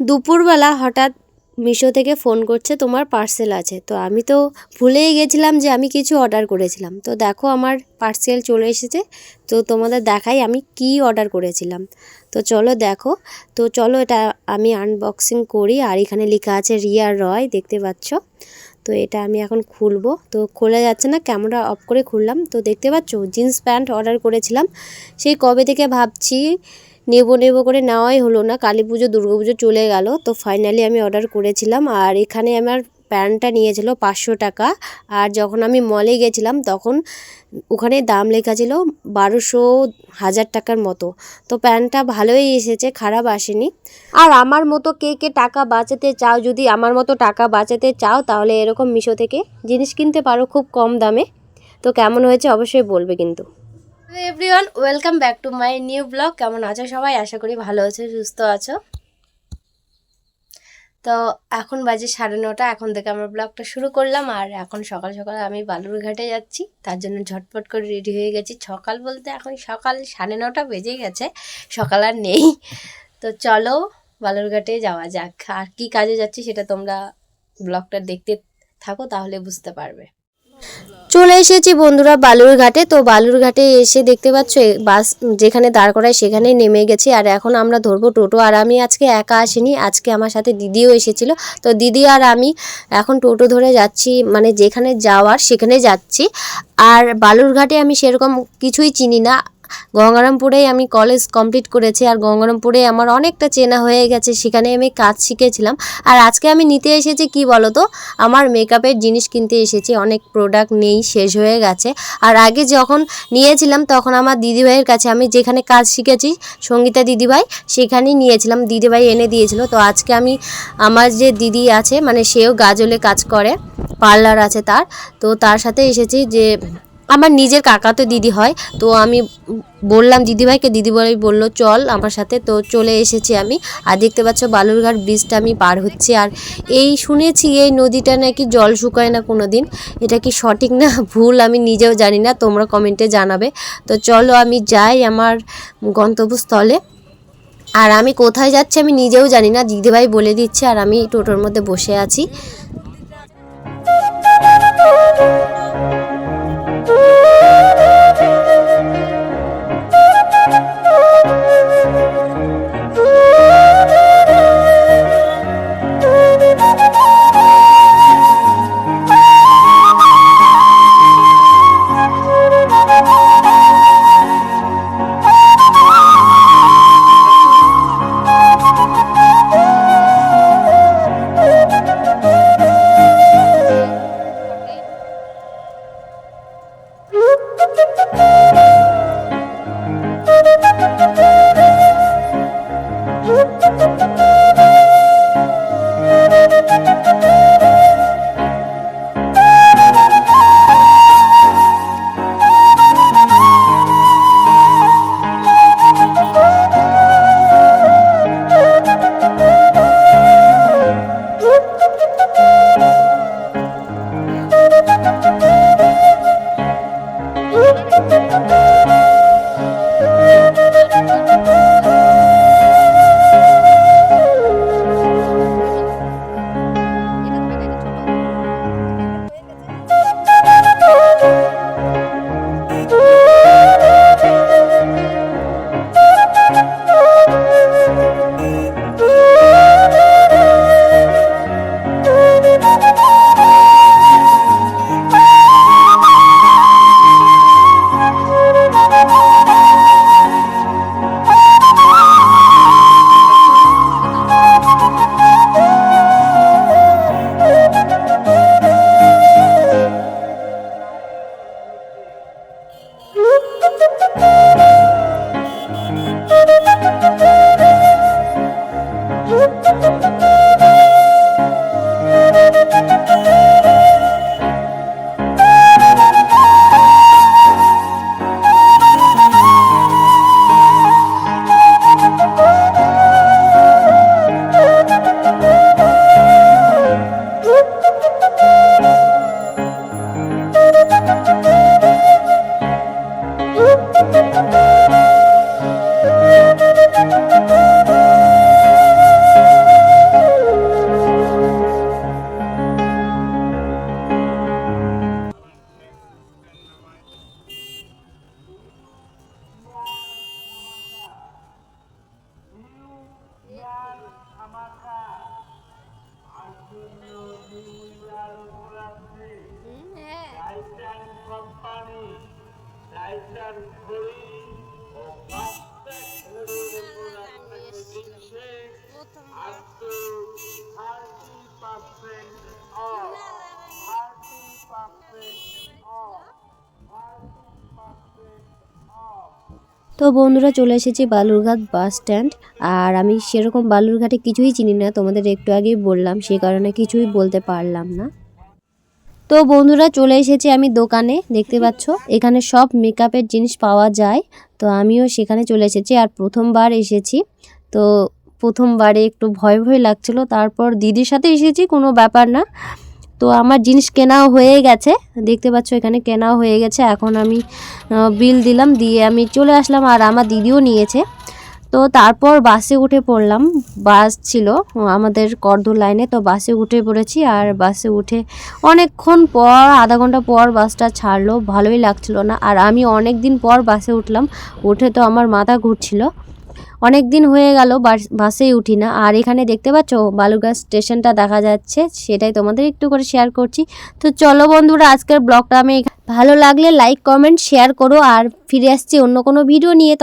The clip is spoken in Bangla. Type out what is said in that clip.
দুপুরবেলা হঠাৎ মিশো থেকে ফোন করছে, তোমার পার্সেল আছে। তো আমি তো ভুলেই গেছিলাম যে আমি কিছু অর্ডার করেছিলাম। তো দেখো আমার পার্সেল চলে এসেছে, তো তোমাদের দেখাই আমি কি অর্ডার করেছিলাম। তো চলো দেখো, তো চলো এটা আমি আনবক্সিং করি, আর এখানে লেখা আছে রিয়া রয়, দেখতে পাচ্ছ? তো এটা আমি এখন খুলবো। তো খোলা যাচ্ছে না ক্যামেরা অফ করে খুললাম। তো দেখতে পাচ্ছ জিন্স প্যান্ট অর্ডার করেছিলাম। সেই কবে থেকে ভাবছি, নেব নেব করে নেওয়াই হলো না। কালী পুজো, দুর্গা পুজো চলে গেল। তো ফাইনালি আমি অর্ডার করেছিলাম। আর এখানে আমার প্যান্টটা নিয়েছিল পাঁচশো টাকা। আর যখন আমি মলে গেছিলাম, তখন ওখানে দাম লেখা ছিল বারোশো হাজার টাকার মতো। তো প্যান্টটা ভালোই এসেছে, খারাপ আসেনি। আর আমার মতো কে কে টাকা বাঁচাতে চাও, যদি আমার মতো টাকা বাঁচাতে চাও, তাহলে এরকম মিশো থেকে জিনিস কিনতে পারো খুব কম দামে। তো কেমন হয়েছে অবশ্যই বলবে কিন্তু। Everyone welcome back to my new blog কেমন আছো সবাই? আশা করি ভালো আছো, সুস্থ আছো। তো এখন বাজে সাড়ে নটা, এখন থেকে আমরা ব্লগটা শুরু করলাম। আর এখন সকাল সকাল আমি বালুরঘাটে যাচ্ছি। তার জন্য ঝটপট করে রেডি হয়ে গেছি। সকাল বলতে এখন সকাল সাড়ে নটা বেজে গেছে। সকাল আর নেই। তো চলো বালুরঘাটে যাওয়া যাক। আর কি কাজে যাচ্ছি সেটা তোমরা ব্লগটা দেখতে থাকো, তাহলে বুঝতে পারবে। চলে এসেছি বন্ধুরা বালুরঘাটে তো বালুরঘাটে এসে দেখতে পাচ্ছ বাস যেখানে দাঁড় করায় সেখানেই নেমে গেছি। আর এখন আমরা ধরবো টোটো। আর আমি আজকে একা আসিনি, আজকে আমার সাথে দিদিও এসেছিল। তো দিদি আর আমি এখন টোটো ধরে যাচ্ছি মানে যেখানে যাওয়ার সেখানে যাচ্ছি। আর বালুরঘাটে আমি সেরকম কিছুই চিনি না। গঙ্গারামপুরেই আমি কলেজ কমপ্লিট করেছি আর গঙ্গারামপুরে আমার অনেকটা চেনা হয়ে গেছে, সেখানে আমি কাজ শিখেছিলাম। আর আজকে আমি নিতে এসেছি কি বলো তো আমার মেকআপের জিনিস কিনতে এসেছি, অনেক প্রোডাক্ট নেই, শেষ হয়ে গেছে। আর আগে যখন নিয়েছিলাম, তখন আমার দিদিভাইয়ের কাছে আমি যেখানে কাজ শিখেছি, সঙ্গীতা দিদিভাই, সেখানেই নিয়েছিলাম। দিদিভাই এনে দিয়েছিল। তো আজকে আমি, আমার যে দিদি আছে মানে সেও গাজলে কাজ করে, পার্লার আছে তার, তো তার সাথে এসেছি যে আমার নিজের কাকা তো দিদি হয়, তো আমি বললাম, দিদিভাইকে দিদিভাই বলল, চল আমার সাথে। তো চলে এসেছি আমি। আর দেখতে পাচ্ছ বালুরঘাট ব্রিজটা আমি পার হচ্ছে। আর এই শুনেছি এই নদীটা নাকি জল শুকায় না কোনো দিন এটা কি সঠিক না? ভুল, আমি নিজেও জানি না। তোমরা কমেন্টে জানাবে। তো চলো আমি যাই আমার গন্তব্যস্থলে। আর আমি কোথায় যাচ্ছি আমি নিজেও জানি না। দিদিভাই বলে দিচ্ছে, আর আমি টোটোর মধ্যে বসে আছি। কোম্পানি টাইটান ঘড়ি ও তো বন্ধুরা চলে এসেছি বালুরঘাট বাস স্ট্যান্ড। আর আমি সেরকম বালুরঘাটে কিছুই চিনি না, তোমাদের একটু আগেই বললাম, সে কারণে কিছুই বলতে পারলাম না। তো বন্ধুরা চলে এসেছি আমি দোকানে, দেখতে পাচ্ছ? এখানে সব মেকআপের জিনিস পাওয়া যায়, তো আমিও সেখানে চলে এসেছি। আর প্রথমবার এসেছি, তো প্রথমবারে একটু ভয় ভয় লাগছিল, তারপর দিদির সাথে এসেছি, কোনো ব্যাপার না। তো আমার জিনিস কেনাও হয়ে গেছে। দেখতে পাচ্ছ এখানে কেনাও হয়ে গেছে। এখন আমি বিল দিলাম, দিয়ে আমি চলে আসলাম আর আমার দিদিও নিয়েছে। তো তারপর বাসে উঠে পড়লাম। বাস ছিল, আমাদের করদুর লাইনে, তো বাসে উঠে পড়েছি আর বাসে উঠে অনেকক্ষণ পর, আধা ঘণ্টা পর বাসটা ছাড়লো। ভালোই লাগছিল না। আর আমি অনেক দিন পর বাসে উঠলাম। উঠে তো আমার মাথা ঘুরছিল। অনেক দিন হয়ে গেল, বাস- বাসেই উঠি না। আর এখানে দেখতে পাচ্ছ, বালুরঘাট স্টেশনটা দেখা যাচ্ছে, সেটাই তোমাদের একটু করে শেয়ার করছি। তো চলো বন্ধুরা, আজকের ব্লগটা আমি ভালো লাগলে লাইক কমেন্ট শেয়ার করো। আর ফিরে আসছি অন্য কোনো ভিডিও নিয়ে।